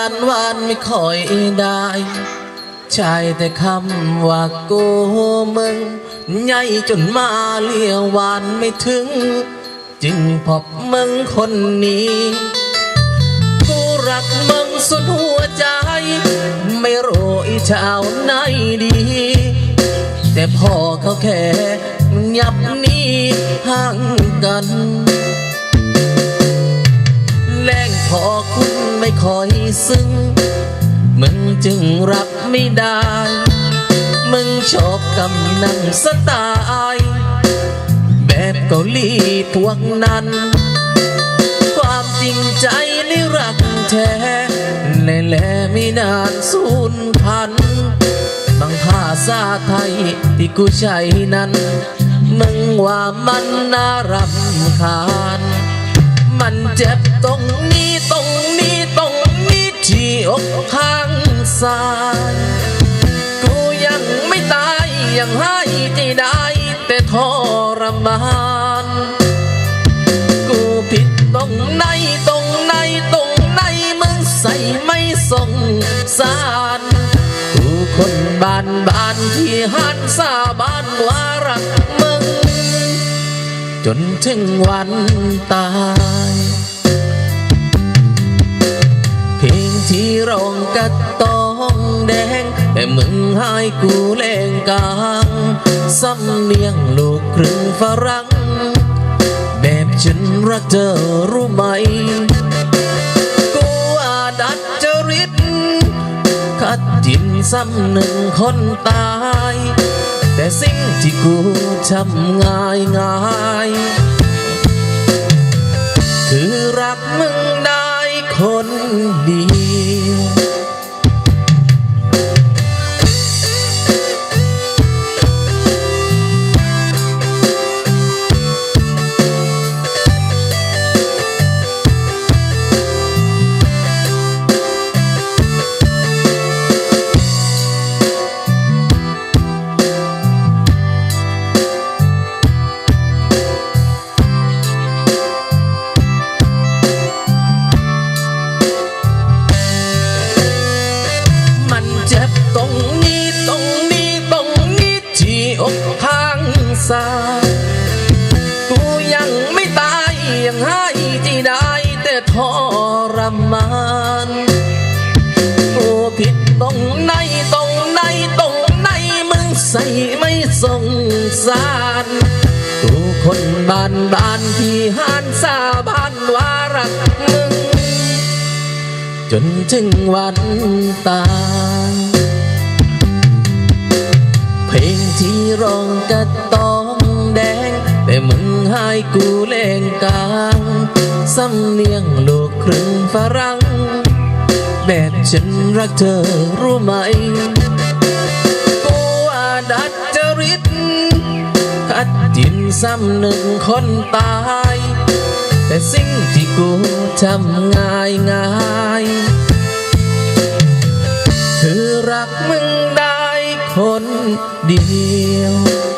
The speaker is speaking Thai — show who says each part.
Speaker 1: านหวานไม่ค่อยได้ใช่แต่คำว่ากูมึงใหญ่จนมาเลี้ยววานไม่ถึง จึงพบมึงคนนี้ผู้รักมึงสุดหัวใจ ไม่รู้อีชาวไหนดี แต่พอเขาแค่ยับนี้ห่างกัน แรงพอคุณ ไม่ค่อยซึ้ง มึงจึงรับไม่ได้ มึงชอบกำนังสไตล์แบบเกาหลีพวกนั้น ความจริงใจในรักแท้แล่แลไม่นานสูญพันบางภาษาไทยที่กูใช้นั้น มึงว่ามันน่ารำคาญ เจ็บตรงนี้ตรงนี้ตรงนี้ที่อกข้างซ้ายกูยังไม่ตายยังให้ใจได้แต่ทรมานกูผิดตรงไหนตรงไหนตรงไหนมึงใส่ไม่สงสารกูคนบ้านบ้านที่หันสาบานว่ารักมึง จนถึงวันตาย เพลงที่ร้องกะต้องแดง แต่มึงให้กูแรงกลางสำเนียงลูกครึ่งฝรั่ง แบบฉันรักเธอรู้ไหม กูอาดัดจริตขัดจินซ้ำหนึ่งคนตาย แต่สิ่งที่กูทำง่ายง่ายคือางซ้ากูยังไม่ตาย ยังให้ที่ได้แต่ทรมานกูผิดตรงไหนตรงไหนตรงไหนมึงใส่ไม่สงสารกูคนบ้านบ้านที่หานสาบานว่ารักมึงจนถึงวันตาย ที่ร้องกระต้องแดง แต่มึงให้กูเล่งกลางสำเนียงลูกครึ่งฝรั่งแบบฉันรักเธอรู้ไหมกูอาดัดจริตขัดจินซ้ำหนึ่งคนตาย แต่สิ่งที่กูทำง่ายง่ายคือรักมึง คนเดียว